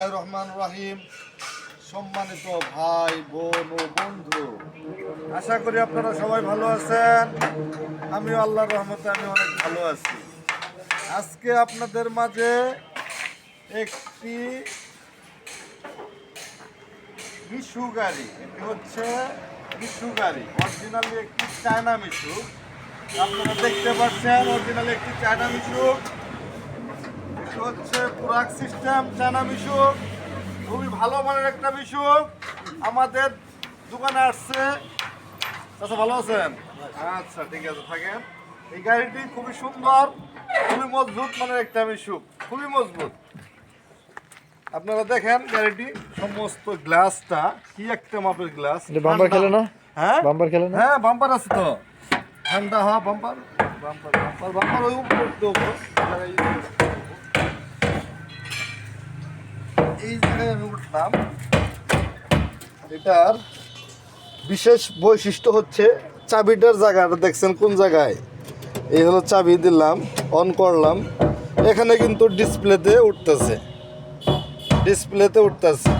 রহমান রাহিম। সম্মানিত ভাই, বোন ও বন্ধু, আশা করি আপনারা সবাই ভালো আছেন। আমিও আল্লাহর রহমতে আমি অনেক ভালো আছি। আজকে আপনাদের মাঝে একটি মিশু গাড়ি, এটি হচ্ছে মিশু গাড়ি, অরিজিনালি একটি চায়না মিশু। আপনারা দেখতে পাচ্ছেন, অরিজিনালি একটি চায়না মিশু। হচ্ছে পুরাক সিস্টেম চায়না খুবই ভালো মানের একটা মিশুক আমাদের দোকানে আসছে। আচ্ছা ভালো আছেন? আচ্ছা ঠিক আছে থাকেন। এই গাড়িটি খুবই সুন্দর খুবই মজবুত মানের একটা মিশুক খুবই মজবুত। আপনারা দেখেন গাড়িটি সমস্ত গ্লাসটা। কি একটা মাপের গ্লাস? বাম্পার খেলে না? হ্যাঁ? বাম্পার খেলে না? হ্যাঁ বাম্পার আছে তো। ঠান্ডা হওয়া বাম্পার বাম্পার বাম্পার বাম্পার ওই উপরে দেবো এই জায়গায় আমি উঠলাম এটার বিশেষ বৈশিষ্ট্য হচ্ছে চাবিটার জায়গাটা দেখছেন কোন জায়গায়? এই হলো চাবি দিলাম অন করলাম। এখানে কিন্তু ডিসপ্লেতে উঠতেছে। ডিসপ্লেতে উঠতেছে।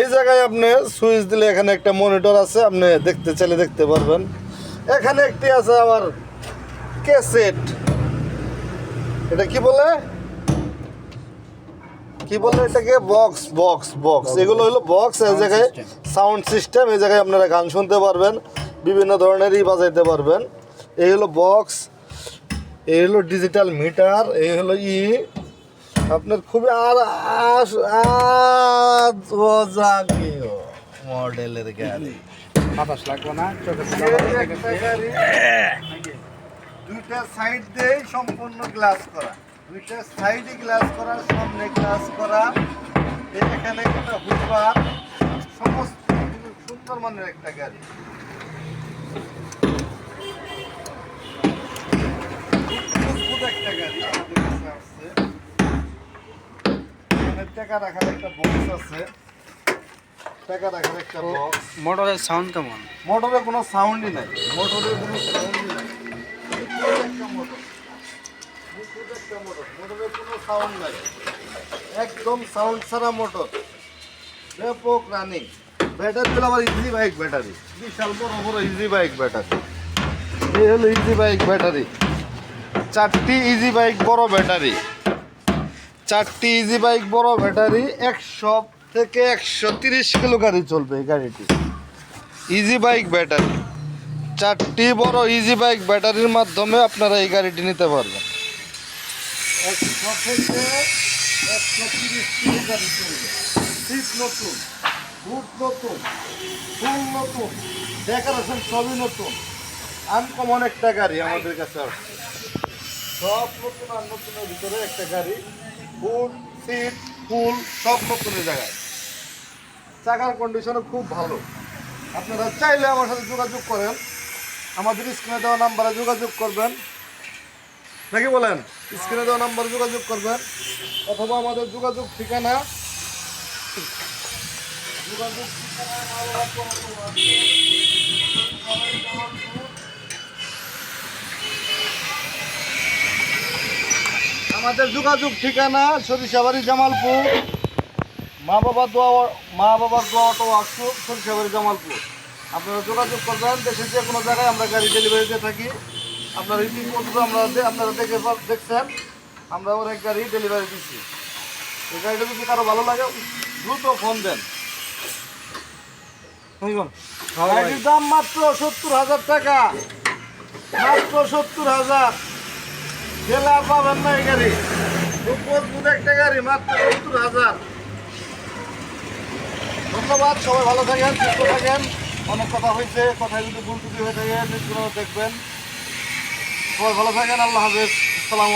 এই জায়গায় আপনি সুইচ দিলে এখানে একটা মনিটর আছে, আপনি দেখতে চাইলে দেখতে পারবেন। এখানে একটি আছে আবার ক্যাসেট। এটা কি বলে? কি বলে এটাকে? বক্স বক্স বক্স এগুলো হলো বক্স এই জায়গায় সাউন্ড সিস্টেম এই জায়গায় আপনারা গান শুনতে পারবেন বিভিন্ন ধরনেরই বাজাইতে পারবেন। এই হলো বক্স এই হলো ডিজিটাল মিটার এই হলো ই। আপনার খুবই আর মডেলের গাড়ি। বাতাস লাগবে না দুইটা সাইড দিয়েই সম্পূর্ণ গ্লাস করা। দুইটা সাইডে গ্লাস করা সামনে গ্লাস করা এখানে একটা হুইপার সমস্ত সুন্দর মানের একটা গাড়ি। একটা গাড়ি আমাদের কাছে আসছে। এখানে টাকা রাখার একটা বক্স আছে। টাকা রাখার একটা বক্স মোটরের সাউন্ড কেমন? মোটরে কোনো সাউন্ডই নাই। মোটরে কোনো সাউন্ডই নাই। একদম সাউন্ড ছাড়া মোটর ব্যাপক রানিং ব্যাটারি হলো আবার ইজি বাইক ব্যাটারি বিশাল বড় বড় ইজি বাইক ব্যাটারি এই হলো ইজি বাইক ব্যাটারি চারটি ইজি বাইক বড় ব্যাটারি চারটি ইজি বাইক বড় ব্যাটারি একশো থেকে একশো তিরিশ কিলো গাড়ি চলবে এই গাড়িটি। ইজি বাইক ব্যাটারি চারটি বড় ইজি বাইক ব্যাটারির মাধ্যমে আপনারা এই গাড়িটি নিতে পারবেন। একশো তিরিশ কিলো গাড়ি চলবে সিট নতুন বুট নতুন ফুল নতুন ডেকোরেশন সবই নতুন আনকমন একটা গাড়ি আমাদের কাছে আসছে সব নতুন আর নতুনের ভিতরে একটা গাড়ি বুট সিট ফুল সব নতুনের জায়গায় চাকার কন্ডিশনও খুব ভালো আপনারা চাইলে আমার সাথে যোগাযোগ করেন, আমাদের স্ক্রিনে দেওয়া নাম্বারে যোগাযোগ করবেন। নাকি বলেন? স্ক্রিনে দেওয়া নাম্বারে যোগাযোগ করবেন, অথবা আমাদের যোগাযোগ ঠিকানা আমাদের যোগাযোগ ঠিকানা সরিষাবাড়ি জামালপুর, মা বাবার দোয়া, মা বাবার দোয়া অটো সরিষাবাড়ি জামালপুর। আপনারা যোগাযোগ করবেন, দেশের যে কোনো জায়গায় আমরা গাড়ি ডেলিভারি দিয়ে থাকি। আপনারা ইতিমধ্যে আমরা আপনারা দেখে দেখছেন আমরা ওর এক গাড়ি ডেলিভারি দিচ্ছি এই গাড়িটা যদি কারও ভালো লাগে দ্রুত ফোন দেন। গাড়ির দাম মাত্র সত্তর হাজার টাকা। মাত্র সত্তর হাজার। আর পাবেন না এই গাড়ি। খুব মজবুত একটা গাড়ি মাত্র সত্তর হাজার। ধন্যবাদ সবাই ভালো থাকেন সুস্থ থাকেন। অনেক কথা হয়েছে কথায় যদি ভুল ত্রুটি হয়ে থাকে নিশ্চয় দেখবেন। সবাই ভালো থাকেন আল্লাহ হাফেজ। সালাম